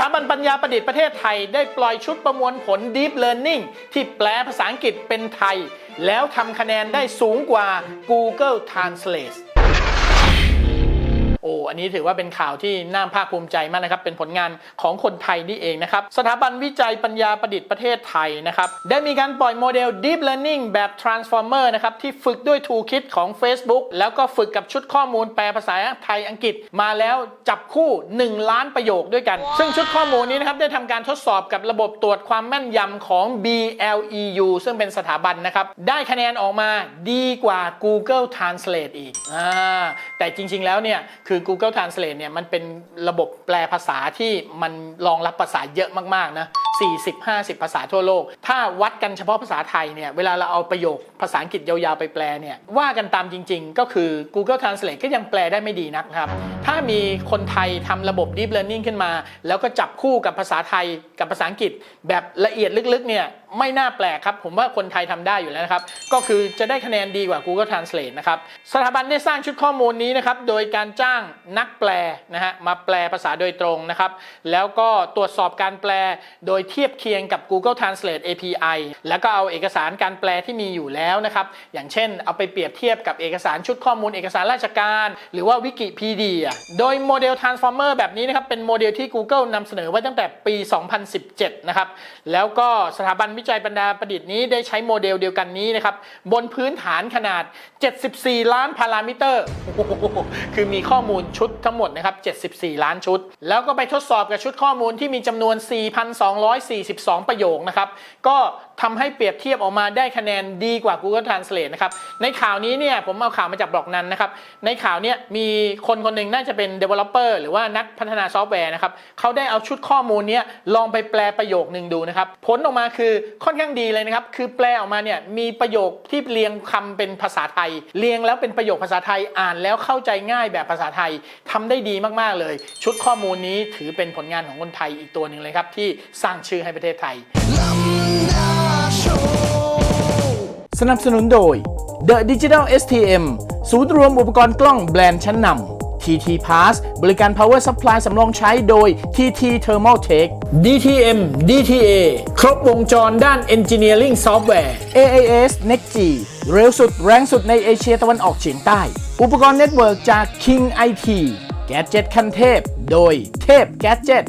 ถาบันปัญญาประดิษฐ์ประเทศไทยได้ปล่อยชุดประมวลผล Deep Learning ที่แปลภาษาอังกฤษเป็นไทย แล้วทำคะแนนได้สูงกว่า Google Translate อ้อันนี้ถือว่าเป็นข่าวที่น่าภาคภูมิใจมากนะครับ เป็นผลงานของคนไทยนี่เองนะครับ สถาบันวิจัยปัญญาประดิษฐ์ประเทศไทยนะครับ ได้มีการปล่อยโมเดล Deep Learning แบบ Transformer นะครับ ที่ฝึกด้วย Toolkit ของ Facebook แล้วก็ฝึกกับชุดข้อมูลแปลภาษาไทยอังกฤษ มาแล้วจับคู่ 1 ล้านประโยคด้วยกัน ซึ่งชุดข้อมูลนี้นะครับได้ทำการทดสอบกับระบบตรวจความแม่นยำของ BLEU ซึ่งเป็นสถาบันนะครับ ได้คะแนนออกมาดีกว่า Google Translate อีกอ่าแต่จริงๆแล้วเนี่ยคือ Google Google Translate เนี่ยมันเป็นระบบแปลภาษาที่มันรองรับภาษาเยอะมากๆนะ40-50 ภาษาทั่วโลก ถ้าวัดกันเฉพาะภาษาไทยเนี่ยเวลาเราเอาประโยคภาษาอังกฤษยาวๆไปแปลเนี่ยว่ากันตามจริง ๆ ก็คือ Google Translate ก็ยังแปลได้ไม่ดีนักครับ ถ้ามีคนไทยทำระบบ Deep Learning ขึ้นมา แล้วก็จับคู่กับภาษาไทยกับภาษาอังกฤษแบบละเอียดลึกๆเนี่ย ไม่น่าแปลกครับ ผมว่าคนไทยทำได้อยู่แล้วนะครับ ก็คือจะได้คะแนนดีกว่า Google Translate นะครับ สถาบันได้สร้างชุดข้อมูลนี้นะครับ โดยการจ้างนักแปลนะฮะมาแปลภาษาโดยตรงนะครับ แล้วก็ตรวจสอบการแปลโดยเทียบเคียงกับ Google Translate API แล้วก็เอาเอกสารการแปลที่มีอยู่แล้วนะครับ อย่างเช่น เอาไปเปรียบเทียบกับเอกสารชุดข้อมูลเอกสารราชการ หรือว่าวิกิพีเดียโดยโมเดล Transformer แบบนี้นะครับเป็นโมเดลที่ Google นำเสนอไว้ตั้งแต่ปี 2017 นะครับแล้วก็สถาบันวิจัยปัญญาประดิษฐ์นี้ได้ใช้โมเดลเดียวกันนี้นะครับบนพื้นฐานขนาด 74 ล้านพารามิเตอร์ คือมีข้อมูลชุดทั้งหมดนะครับ 74 ล้านชุด แล้วก็ไปทดสอบกับชุดข้อมูลที่มีจำนวน 4,242 ประโยคนะครับ ก็ทำให้เปรียบเทียบออกมาได้คะแนนดีกว่า Google Translate นะครับ ในข่าวนี้เนี่ยผมเอาข่าวมาจากบล็อกนั้นนะครับ ในข่าวเนี้ยมีคนคนหนึ่งน่าจะเป็น developer หรือว่านักพัฒนาซอฟต์แวร์นะครับเขาได้เอาชุดข้อมูลนี้ลองไปแปลประโยคนึงดูนะครับ ผลออกมาคือค่อนข้างดีเลยนะครับ คือแปลออกมาเนี่ยมีประโยคที่เรียงคำเป็นภาษาไทย เรียงแล้วเป็นประโยคภาษาไทยอ่านแล้วเข้าใจง่ายแบบภาษาไทยทำได้ดีมากๆเลย ชุดข้อมูลนี้ถือเป็นผลงานของคนไทยอีกตัวหนึ่งเลยครับ ที่สร้างชื่อให้ประเทศไทย สนับสนุนโดย The Digital STM ศูนย์รวมอุปกรณ์กล้องแบรนด์ชั้นนำ TT Pass บริการ Power Supply สำรองใช้โดย TT Thermal Tech DTM DTA ครบวงจรด้าน Engineering Software AAS NextG เร็วสุดแรงสุดในเอเชียตะวันออกเฉียงใต้ อุปกรณ์เน็ตเวิร์กจาก King IT แก d เจ็ตคันเทพ โดยเทพแก d เจ็ต